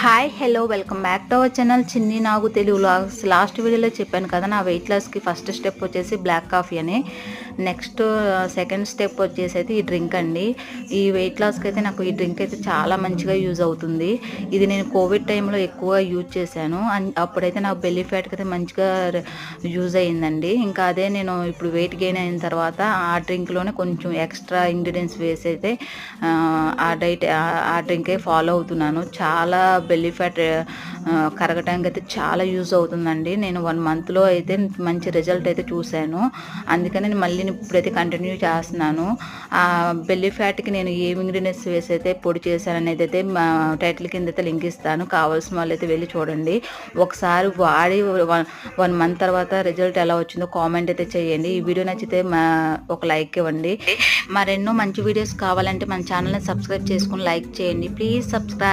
Hi hello welcome back to our channel Chinni Nagu Telugu last వీడియోలో చెప్పాను కదా నా వెయిట్ లాస్కి ఫస్ట్ స్టెప్ వచ్చేసి బ్లాక్ కాఫీ అని. నెక్స్ట్ సెకండ్ స్టెప్ వచ్చేసి అయితే ఈ డ్రింక్ అండి. ఈ వెయిట్ లాస్కి అయితే నాకు ఈ డ్రింక్ అయితే చాలా మంచిగా యూజ్ అవుతుంది. ఇది నేను కోవిడ్ టైంలో ఎక్కువ యూజ్ చేశాను. అన్- అప్పుడైతే నాకు బెల్లీ ఫ్యాట్కి అయితే మంచిగా యూజ్ అయ్యిందండి. ఇంకా అదే నేను ఇప్పుడు వెయిట్ గెయిన్ అయిన తర్వాత ఆ డ్రింక్లోనే కొంచెం ఎక్స్ట్రా ఇంగ్రీడియంట్స్ వేసి అయితే ఆ, డైట్ ఆ- డ్రింకే ఫాలో అవుతున్నాను. చాలా బెల్లీ ఫ్యాట్ కరగటానికి అయితే చాలా యూజ్ అవుతుందండి. నేను వన్ మంత్లో అయితే మంచి రిజల్ట్ అయితే చూశాను. అందుకని మళ్ళీ నేను ఇప్పుడైతే కంటిన్యూ చేస్తున్నాను. ఆ బెల్లీ ఫ్యాట్కి నేను ఏ ఇంగ్రీడియంట్స్ వేసి అయితే పొడి చేశాను అనేది అయితే మా టైటిల్ కింద అయితే లింక్ ఇస్తాను. కావాల్సిన వాళ్ళు అయితే వెళ్ళి చూడండి. ఒకసారి వాడి వన్ వన్ మంత్ తర్వాత రిజల్ట్ ఎలా వచ్చిందో కామెంట్ అయితే చేయండి. ఈ వీడియో నచ్చితే మా ఒక లైక్ ఇవ్వండి. మరెన్నో మంచి వీడియోస్ కావాలంటే మన ఛానల్ని సబ్స్క్రైబ్ చేసుకుని లైక్ చేయండి. Please subscribe